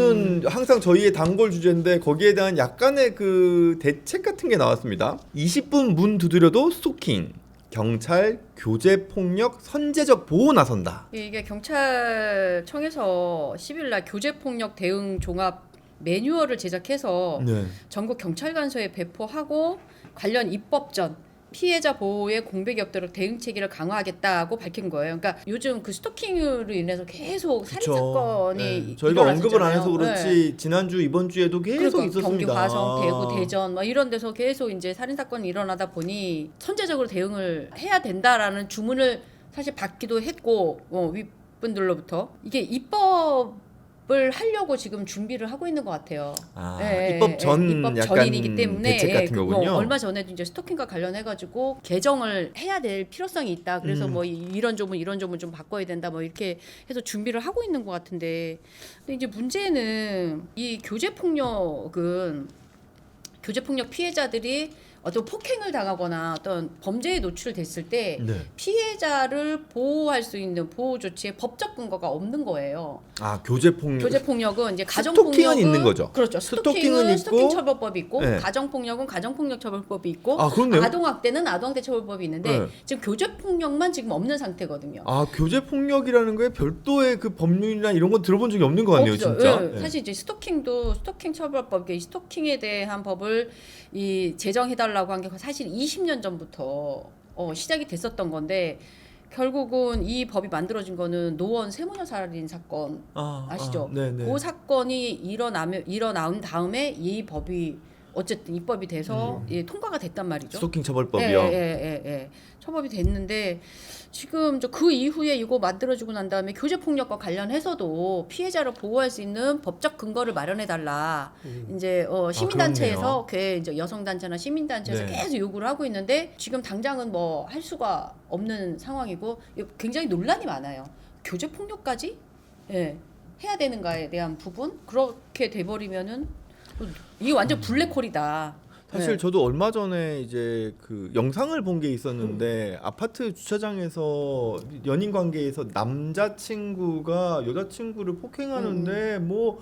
이거는 항상 저희의 단골 주제인데 거기에 대한 약간의 그 대책 같은 게 나왔습니다. 20분 문 두드려도 스토킹. 경찰 교제 폭력 선제적 보호 나선다. 이게 경찰청에서 10일 날 교제 폭력 대응 종합 매뉴얼을 제작해서 네. 전국 경찰관서에 배포하고 관련 입법전 피해자 보호에 공백이 없도록 대응 체계를 강화하겠다고 밝힌 거예요. 그러니까 요즘 그 스토킹으로 인해서 계속 살인 사건이 네. 저희가 언급을 안 해서. 그렇지 네. 지난주 이번 주에도 계속 그러니까 있었습니다. 경기 화성, 대구, 대전 뭐 이런 데서 계속 이제 살인 사건이 일어나다 보니 선제적으로 대응을 해야 된다라는 주문을 사실 받기도 했고 어, 윗분들로부터 이게 입법 을 하려고 지금 준비를 하고 있는 것 같아요. 아, 예, 예, 입법 전 예, 입법 약간 전이기 때문에 대책 예, 같은 그 거군요. 뭐 얼마 전에도 이제 스토킹과 관련해 가지고 개정을 해야 될 필요성이 있다. 그래서 음. 뭐 이- 이런 점은 이런 점은 좀 바꿔야 된다. 뭐 이렇게 해서 준비를 하고 있는 것 같은데, 근데 이제 문제는 이 교제 폭력은 교제 폭력 피해자들이 어떤 폭행을 당하거나 어떤 범죄에 노출됐을 때 네. 피해자를 보호할 수 있는 보호 조치에 법적 근거가 없는 거예요. 아 교제 폭력. 교제 폭력은 이제 가정 폭력은 있는 거죠. 그렇죠. 스토킹은 스토킹 처벌법이 있고 네. 가정 폭력은 가정 폭력 처벌법이 있고 아 그렇네요. 아동 학대는 아동 학대 처벌법이 있는데 네. 지금 교제 폭력만 지금 없는 상태거든요. 아 교제 폭력이라는 거에 별도의 그 법률이나 이런 건 들어본 적이 없는 것 같네요, 없죠. 진짜. 예. 네. 사실 이제 스토킹도 스토킹 처벌법, 이 스토킹에 대한 법을 이 제정해달라 고 한 게 사실 20년 전부터 어, 시작이 됐었던 건데 결국은 이 법이 만들어진 거는 노원 세모녀 살인 사건 아, 아시죠? 아, 네네. 그 사건이 일어나면 일어나온 다음에 이 법이 어쨌든 입법이 돼서 예, 통과가 됐단 말이죠. 음. 스토킹 처벌법이요. 예, 예, 예, 예. 처벌이 됐는데 지금 저 그 이후에 이거 만들어지고 난 다음에 교제 폭력과 관련해서도 피해자를 보호할 수 있는 법적 근거를 마련해 달라. 이제 어 시민 단체에서 그 이제 여성 단체나 시민 단체에서 네. 계속 요구를 하고 있는데 지금 당장은 뭐 할 수가 없는 상황이고 이거 굉장히 논란이 많아요. 교제 폭력까지 예, 해야 되는가에 대한 부분 그렇게 돼 버리면은 이게 완전 블랙홀이다. 사실 네. 저도 얼마 전에 이제 그 영상을 본 게 있었는데 아파트 주차장에서 연인 관계에서 남자 친구가 여자 친구를 폭행하는데 음. 뭐.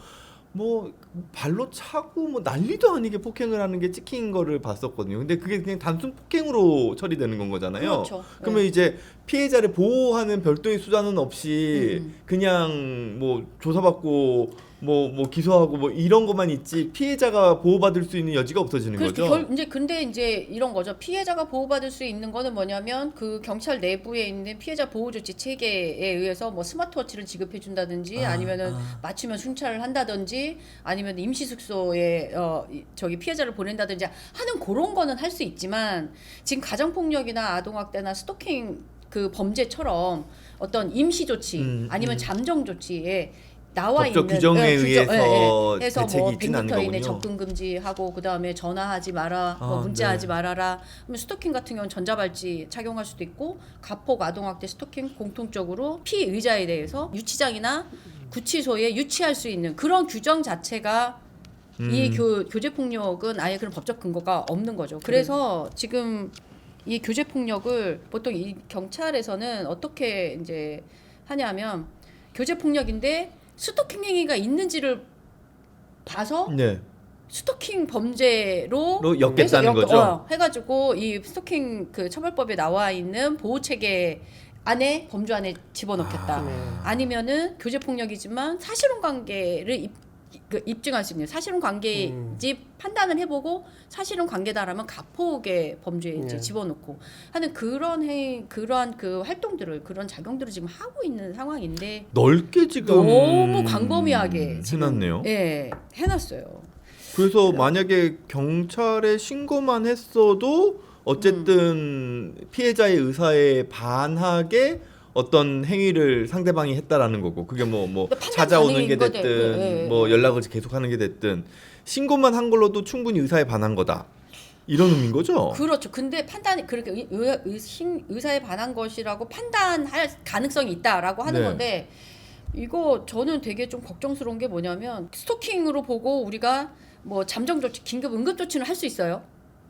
뭐 발로 차고 뭐 난리도 아니게 폭행을 하는 게 찍힌 거를 봤었거든요. 근데 그게 그냥 단순 폭행으로 처리되는 건 거잖아요. 그렇죠. 그러면 네. 이제 피해자를 보호하는 별도의 수단은 없이 음. 그냥 뭐 조사받고 뭐 뭐 기소하고 뭐 이런 것만 있지 피해자가 보호받을 수 있는 여지가 없어지는 그렇죠. 거죠. 결, 이제 근데 이제 이런 거죠. 피해자가 보호받을 수 있는 거는 뭐냐면 그 경찰 내부에 있는 피해자 보호 조치 체계에 의해서 뭐 스마트워치를 지급해 준다든지 아, 아, 니면은 아. 맞추면 순찰을 한다든지 아니면 임시 숙소에 어 이- 저기 피해자를 보낸다든지 하는 그런 거는 할 수 있지만 지금 가정 폭력이나 아동 학대나 스토킹 그 범죄처럼 어떤 임시 조치 음, 아니면 음. 잠정 조치에 나와 법적 있는 규정에 예, 규정, 의해서 해서 대책이 뭐 있지는 않는 100m 이내 거군요. 접근 금지하고 그다음에 전화하지 마라, 뭐 아, 문자하지 네. 말아라. 그러면 스토킹 같은 경우는 전자발찌 착용할 수도 있고 가폭 아동학대 스토킹 공통적으로 피의자에 대해서 유치장이나 구치소에 유치할 수 있는 그런 규정 자체가 이 음. 교, 교제 폭력은 아예 그런 법적 근거가 없는 거죠. 그래서 지금 이 교제 폭력을 보통 이 경찰에서는 어떻게 이제 하냐면 교제 폭력인데 스토킹 행위가 있는지를 봐서 네. 스토킹 범죄로 로 엮겠다는 엮- 거죠? 어, 해가지고 이 스토킹 그 처벌법에 나와 있는 보호 체계 안에 범주 안에 집어넣겠다. 아. 아니면은 교제 폭력이지만 사실혼 관계를 입, 그 입증할 수 있는 사실혼 관계인지 판단을 해보고 사실혼 관계다라면 가폭의 범죄에 네. 집어넣고 하는 그런 행 그러한 그 활동들을 그런 작용들을 지금 하고 있는 상황인데 넓게 지금 너무 광범위하게 지금, 해놨네요. 예, 해놨어요. 그래서 만약에 경찰에 신고만 했어도 어쨌든 피해자의 의사에 반하게 어떤 행위를 상대방이 했다라는 거고 그게 뭐뭐 판단 찾아오는 게 가능인 거죠. 됐든 예, 예, 뭐 예. 연락을 계속하는 게 됐든 신고만 한 걸로도 충분히 의사에 반한 거다 이런 의미인 거죠. 그렇죠. 근데 판단이 그렇게 의, 의, 의, 신- 의사에 반한 것이라고 판단할 가능성이 있다라고 하는 네. 건데 이거 저는 되게 좀 걱정스러운 게 뭐냐면 스토킹으로 보고 우리가 뭐 잠정 조치, 긴급 응급 조치는 할 수 있어요.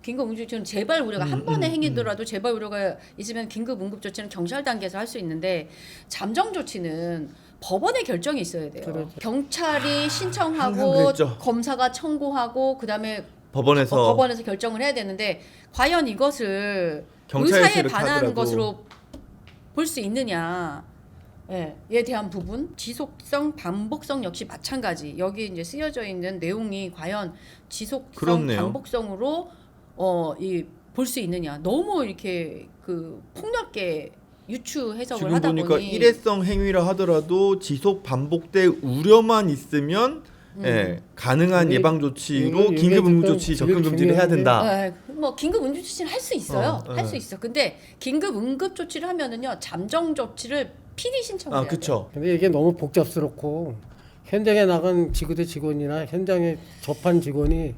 긴급 응급 조치는 재발 우려가 한 음, 번의 음, 행위더라도 재발 우려가 있으면 긴급 응급 조치는 경찰 단계에서 할 수 있는데 잠정 조치는 법원의 결정이 있어야 돼요. 그렇죠. 경찰이 항상 신청하고 그랬죠. 검사가 청구하고 그다음에 법원에서 어, 법원에서 결정을 해야 되는데 과연 이것을 경찰에서 의사에 이렇게 반하는 하더라도. 것으로 볼 수 있느냐. 예, 에 대한 부분 지속성 반복성 역시 마찬가지 여기 이제 쓰여져 있는 내용이 과연 지속성 그렇네요. 반복성으로 어 이 볼 수 있느냐 너무 이렇게 그 폭넓게 유추 해석을 지금 하다 보니까 보니 일회성 행위라 하더라도 지속 반복될 우려만 있으면 음. 예, 가능한 이게- 예방 조치로 이게- 긴급 응급 지금 조치 제일 접근 금지를 해야 중요한 된다. 예, 뭐 긴급 응급 조치는 할 수 있어요. 어, 할 예. 수 있어. 근데 긴급 응급 조치를 하면은요 잠정 조치를 필히 신청해야 아, 돼요. 그렇죠. 근데 이게 너무 복잡스럽고 현장에 나간 지구대 직원이나 현장에 접한 직원이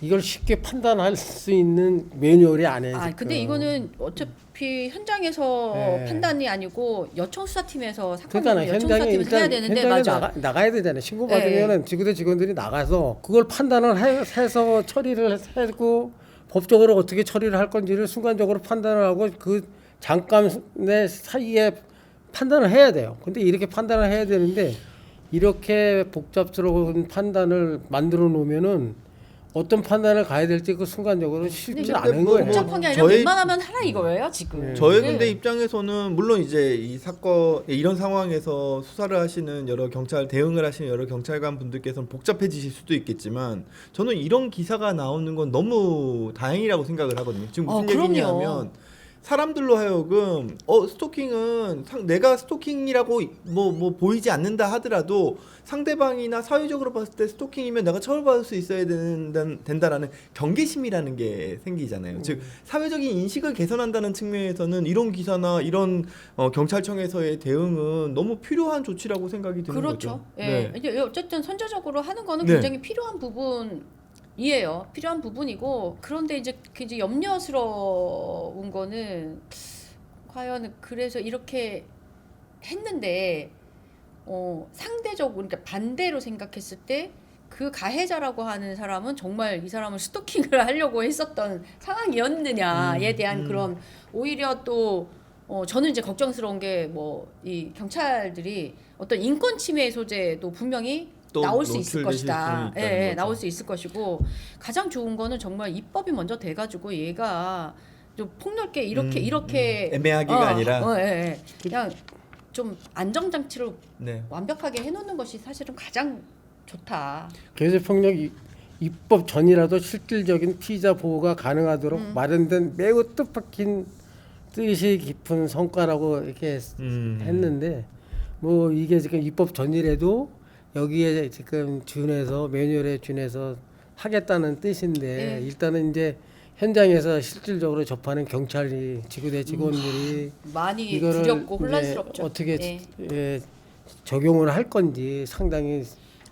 이걸 쉽게 판단할 수 있는 매뉴얼이 아니에요. 아 근데 이거는 어차피 현장에서 네. 판단이 아니고 여청 수사팀에서 사건을 그러니까 여청 현장에 수사팀에서 해야 되는데 현장에 맞아. 나가, 나가야 되잖아요. 신고 네. 받으면은 지구대 직원들이 나가서 그걸 판단을 해, 해서 처리를 하고 법적으로 어떻게 처리를 할 건지를 순간적으로 판단을 하고 그 잠깐의 사이에 판단을 해야 돼요. 근데 이렇게 판단을 해야 되는데 이렇게 복잡스러운 판단을 만들어 놓으면은 어떤 판단을 가야 될지 그 순간적으로 쉽지 근데 않은 뭐- 거예요. 복잡한 게 아니라 저희- 웬만하면 하라 이거예요 지금. 네. 저의 네. 근데 입장에서는 물론 이제 이 사건 이런 상황에서 수사를 하시는 여러 경찰 대응을 하시는 여러 경찰관 분들께서는 복잡해지실 수도 있겠지만 저는 이런 기사가 나오는 건 너무 다행이라고 생각을 하거든요. 지금 무슨 어, 그럼요. 얘기냐면 사람들로 하여금 어 스토킹은 상, 내가 스토킹이라고 뭐뭐 보이지 않는다 하더라도 상대방이나 사회적으로 봤을 때 스토킹이면 내가 처벌받을 수 있어야 된다, 된다라는 경계심이라는 게 생기잖아요. 즉 사회적인 인식을 개선한다는 측면에서는 이런 기사나 이런 어, 경찰청에서의 대응은 너무 필요한 조치라고 생각이 드는 그렇죠. 거죠. 예. 네. 어쨌든 선제적으로 하는 거는 네. 굉장히 필요한 부분 이에요. 필요한 부분이고 그런데 이제 그 이제 염려스러운 거는 과연 그래서 이렇게 했는데 어 상대적으로 그러니까 반대로 생각했을 때 그 가해자라고 하는 사람은 정말 이 사람을 스토킹을 하려고 했었던 상황이었느냐에 음, 대한 음. 그런 오히려 또 어, 저는 이제 걱정스러운 게 뭐 이 경찰들이 어떤 인권 침해 소재도 분명히 또 나올 수 있을 것이다. 예, 예. 나올 수 있을 것이고 가장 좋은 거는 정말 입법이 먼저 돼가지고 얘가 좀 폭넓게 이렇게 음, 이렇게 음. 애매하기가 어, 아니라 어, 예, 예. 그냥 좀 안정장치로 네. 완벽하게 해놓는 것이 사실은 가장 좋다. 교제폭력 이- 입법 전이라도 실질적인 피의자 보호가 가능하도록 음. 마련된 매우 뜻밖인 뜻이 깊은 성과라고 이렇게 음. 했는데 뭐 이게 지금 입법 전이라도 여기에 지금 준해서 매뉴얼에 준해서 하겠다는 뜻인데 네. 일단은 이제 현장에서 실질적으로 접하는 경찰이 지구대 직원들이 많이 이거를 두렵고 혼란스럽죠. 어떻게 네. 예, 적용을 할 건지 상당히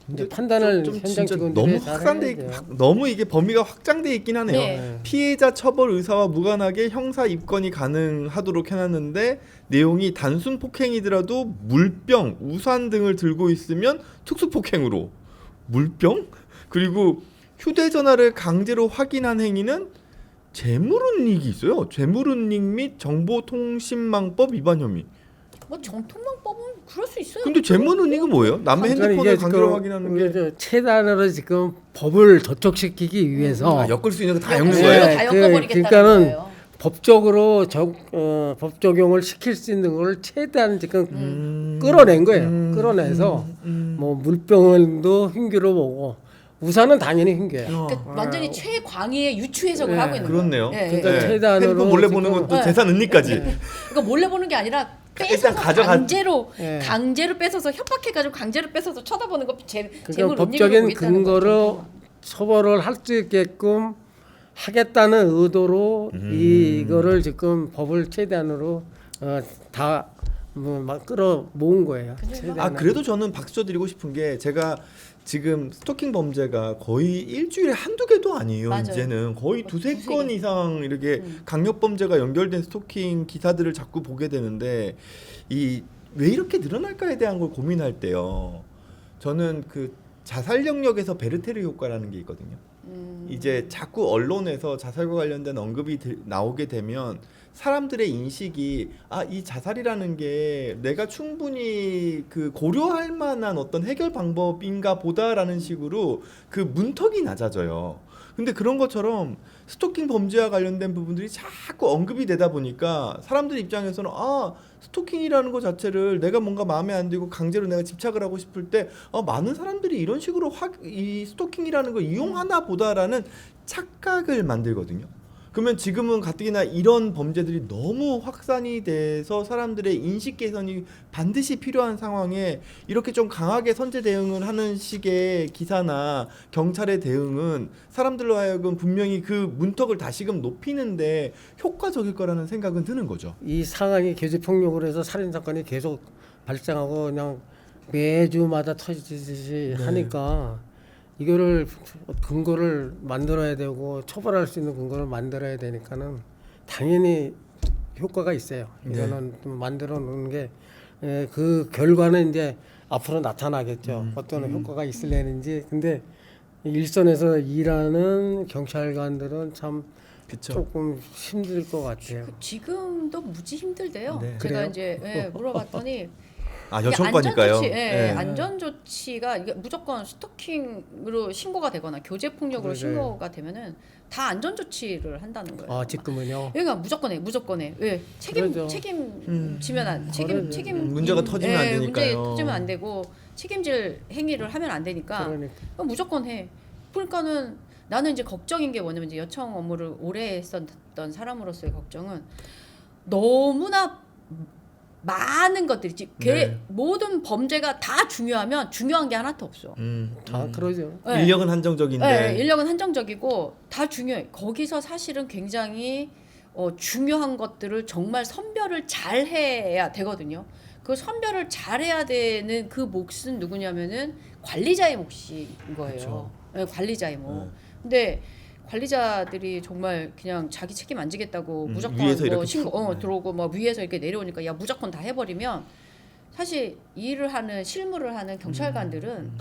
근데 판단을 좀, 좀 현장 진짜 직원들이 너무 잘 확산돼 해야 있, 돼요. 확- 너무 이게 범위가 확장돼 있긴 하네요. 네. 피해자 처벌 의사와 무관하게 형사 입건이 가능하도록 해놨는데 내용이 단순 폭행이더라도 물병, 우산 등을 들고 있으면 특수 폭행으로 물병 그리고 휴대전화를 강제로 확인한 행위는 재물운익이 있어요. 재물운익 및 정보통신망법 위반 혐의. 뭐 정통망법은 그럴 수 있어요. 근데 재물운익은 뭐예요? 남의 핸드폰을 이게 강제로 확인하는 게저 최단으로 지금 법을 저촉시키기 위해서 아, 엮을 수 있는 거다 엮는 네, 거예요? 다 그- 엮어버리겠다는 그러니까는 거예요. 법적으로 적, 어, 법 적용을 시킬 수 있는 걸 최대한 지금 음. 끌어낸 거예요. 음. 끌어내서 음. 뭐 물병을도 흉기로 보고 우산은 당연히 흉기예요. 어. 그러니까 완전히 최광희의 유추 해석을 네, 하고 있는 그렇네요. 거예요. 예, 그러니까 예. 네. 최단으로 핸드폰 몰래 보는 지금- 것도 네. 재산 은닉까지. 그러니까 몰래 보는 게 아니라 일단 가져가- 강제로 예. 강제로 뺏어서 협박해가지고 강제로 뺏어서 쳐다보는 거 재, 그러니까 법적인 근거로. 처벌을 할 수 있게끔 하겠다는 의도로 음. 이거를 지금 법을 최대한으로 어, 다 뭐 막 끌어 모은 거예요. 아 그래도 저는 박수 쳐드리고 싶은 게 제가 지금 스토킹 범죄가 거의 일주일에 한두 개도 아니에요. 맞아요. 이제는 거의 어, 두세 두세 건 개. 이상 이렇게 음. 강력 범죄가 연결된 스토킹 기사들을 자꾸 보게 되는데 이 왜 이렇게 늘어날까에 대한 걸 고민할 때요. 저는 그 자살 영역에서 베르테르 효과라는 게 있거든요. 음. 이제 자꾸 언론에서 자살과 관련된 언급이 들- 나오게 되면 사람들의 인식이 아 이 자살이라는 게 내가 충분히 그 고려할 만한 어떤 해결 방법인가 보다라는 식으로 그 문턱이 낮아져요. 근데 그런 것처럼 스토킹 범죄와 관련된 부분들이 자꾸 언급이 되다 보니까 사람들 입장에서는 아 스토킹이라는 것 자체를 내가 뭔가 마음에 안 들고 강제로 내가 집착을 하고 싶을 때 어, 많은 사람들이 이런 식으로 확, 이 스토킹이라는 걸 이용하나 보다라는 착각을 만들거든요. 그러면 지금은 가뜩이나 이런 범죄들이 너무 확산이 돼서 사람들의 인식 개선이 반드시 필요한 상황에 이렇게 좀 강하게 선제 대응을 하는 식의 기사나 경찰의 대응은 사람들로 하여금 분명히 그 문턱을 다시금 높이는데 효과적일 거라는 생각은 드는 거죠. 이 상황이 교제 폭력으로 해서 살인 사건이 계속 발생하고 그냥 매주마다 터지듯이 네. 하니까 이거를 근거를 만들어야 되고 처벌할 수 있는 근거를 만들어야 되니까는 당연히 효과가 있어요. 네. 이거는 좀 만들어 놓는 게 그 결과는 이제 앞으로 나타나겠죠. 음. 어떤 효과가 있을려는지. 근데 일선에서 일하는 경찰관들은 참 그렇죠. 조금 힘들 것 같아요. 그 지금도 무지 힘들대요. 네. 제가 그래요? 이제 예, 물어봤더니 아 이게 여청과니까요. 안전조치, 예, 네. 안전조치가 이게 무조건 스토킹으로 신고가 되거나 교제 폭력으로 그러게. 신고가 되면은 다 안전조치를 한다는 거예요. 아 지금은요. 그러니까 무조건 해, 무조건 해. 왜 책임 그러죠. 책임지면 안 책임 그러죠. 책임 음, 문제가 터지면 안 예, 문제 되니까요. 터지면 안 되고 책임질 행위를 하면 안 되니까 그러니까 그럼 무조건 해. 그러니까는 나는 이제 걱정인 게 뭐냐면 이제 여청 업무를 오래 했었던 사람으로서의 걱정은 너무나 많은 것들이 지- 걔 네. 모든 범죄가 다 중요하면 중요한 게 하나도 없어. 음, 다 음. 그러죠. 네. 인력은 한정적인데 네, 인력은 한정적이고 다 중요해. 거기서 사실은 굉장히 어, 중요한 것들을 정말 선별을 잘 해야 되거든요. 그 선별을 잘 해야 되는 그 몫은 누구냐면은 관리자의 몫인 거예요. 그쵸. 네, 관리자의 몫. 네. 근데 관리자들이 정말 그냥 자기 책임 안 지겠다고 음, 무조건 위에서 뭐 이렇게 신고 쭉, 어, 네. 들어오고 뭐 위에서 이렇게 내려오니까 야 무조건 다 해버리면 사실 일을 하는 실무를 하는 경찰관들은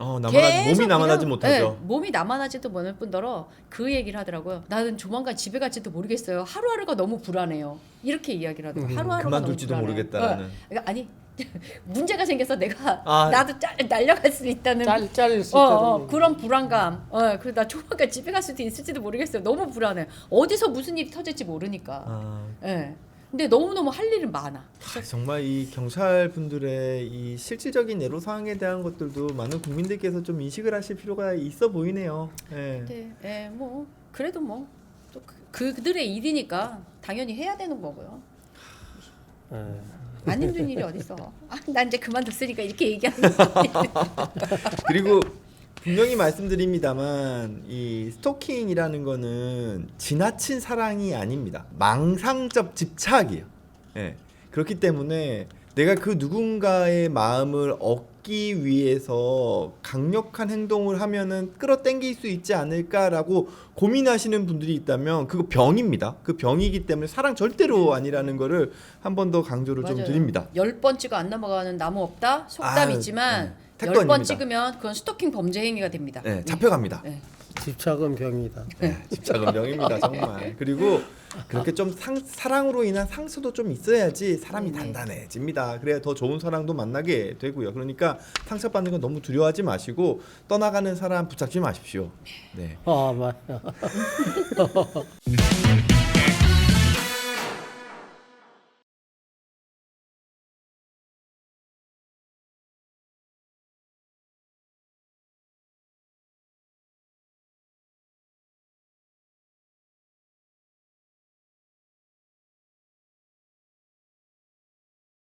어, 남아나, 몸이 계속 남아나지 그냥, 못하죠. 네, 몸이 남아나지도 못할 뿐더러 그 얘기를 하더라고요. 나는 조만간 집에 갈지도 모르겠어요. 하루하루가 너무 불안해요. 이렇게 이야기를 하더라고요. 음, 하루하루가 그만둘지도 너무 불안해요. 모르겠다라는. 어, 그러니까 아니 문제가 생겨서 내가 아. 나도 짤, 날려갈 수 있다는 짤 잘릴 수 어, 있다는 어. 그런 불안감. 어, 그리고 나 조만간 집에 갈 수도 있을지도 모르겠어요. 너무 불안해. 어디서 무슨 일이 터질지 모르니까. 아, 예. 근데 너무 너무 할 일은 많아. 아, 정말 이 경찰 분들의 이 실질적인 애로 사항에 대한 것들도 많은 국민들께서 좀 인식을 하실 필요가 있어 보이네요. 예. 네, 예, 뭐 그래도 뭐 또 그, 그들의 일이니까 당연히 해야 되는 거고요. 예. 안 힘든 일이 어딨어. 아, 난 이제 그만뒀으니까 이렇게 얘기하는 거. 그리고 분명히 말씀드립니다만 이 스토킹이라는 거는 지나친 사랑이 아닙니다. 망상적 집착이에요. 예. 그렇기 때문에 내가 그 누군가의 마음을 얻기 위해서 강력한 행동을 하면은 끌어당길 수 있지 않을까라고 고민하시는 분들이 있다면 그거 병입니다. 그 병이기 때문에 사랑 절대로 아니라는 거를 한 번 더 강조를 좀 맞아요. 드립니다. 열 번 찍어 안 넘어가는 나무 없다. 속담이지만 아, 네. 열번 아닙니다. 찍으면 그건 스토킹 범죄 행위가 됩니다. 네, 잡혀갑니다. 네. 집착은 병이다. 네, 집착은 병입니다 정말. 그리고 그렇게 좀 상, 사랑으로 인한 상처도 좀 있어야지 사람이 네네. 단단해집니다. 그래야 더 좋은 사랑도 만나게 되고요. 그러니까 상처받는 건 너무 두려워하지 마시고 떠나가는 사람 붙잡지 마십시오. 네. 아 맞아.